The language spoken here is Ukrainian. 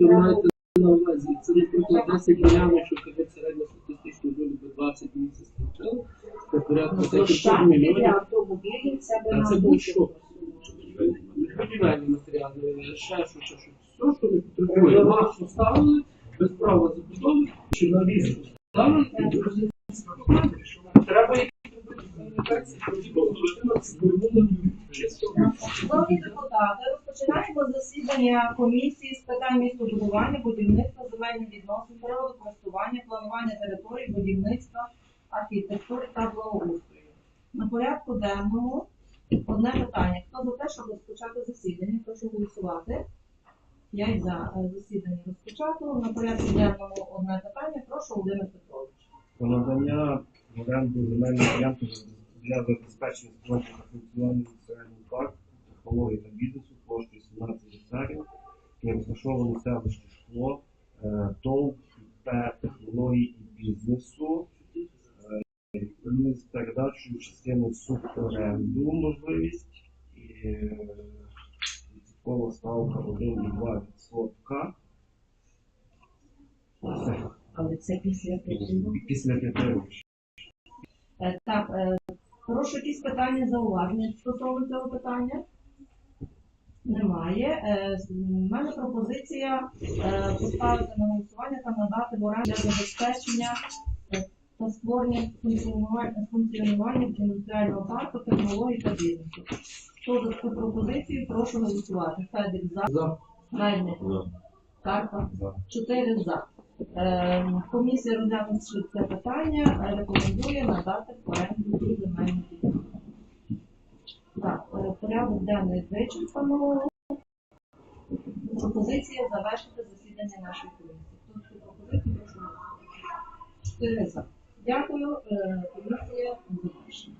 ви маєте на увазі, це, наприклад, 10 ділянок, що кажуть середньостатистично би 20 місяців по порядку Ну, 4 мільйонів. це А це будь-що. Будівельні матеріали, ще що, що, що. Все, що не потребує. Вас поставили, без права забудови, чи на ліс поставили, і Треба їх комунікації, щоб людина звернула Шановні депутати, розпочинаємо засідання комісії з питань містобудування, будівництва, земельних відносин, природокористування, планування територій, будівництва, архітектури та благоустрою. На порядку денному одне питання. Хто за те, щоб розпочати засідання? Прошу голосувати. П'ять за Е, засідання розпочато. На порядку денному одне питання. Прошу Володимир Петрович. Про надання оренду земельної ділянки для забезпечення спорту та функціонування національного парку, технологій та бізнесу площею 17 гектарів, яке розташовано в селищі Шкло, е, ТОВ, П технологій і бізнесу. Е, з передачею частини суборенду можливість і е, відсоткова ставка 1,2 відсотка. Все. Але це після причину. Після п'яти років. Е, Так, прошу якісь питання зауваження стосовно цього питання. Немає. Е, в мене пропозиція е, поставити на голосування та надати в оренду для забезпечення е, та створення функціонування, індустріального парку, технологій та бізнесу. Хто за цю пропозицію, прошу голосувати. Федик за, за Мельник, Карпа. За. Чотири за. Е, комісія розглянувши це питання, рекомендує надати в оренду цю земельну ділянку. Так, е, порядок денний вичерпано. Пропозиція завершити засідання нашої комісії. Цю пропозицію прошу голосувати. Чотири за. Дякую. Е, комісія завершена.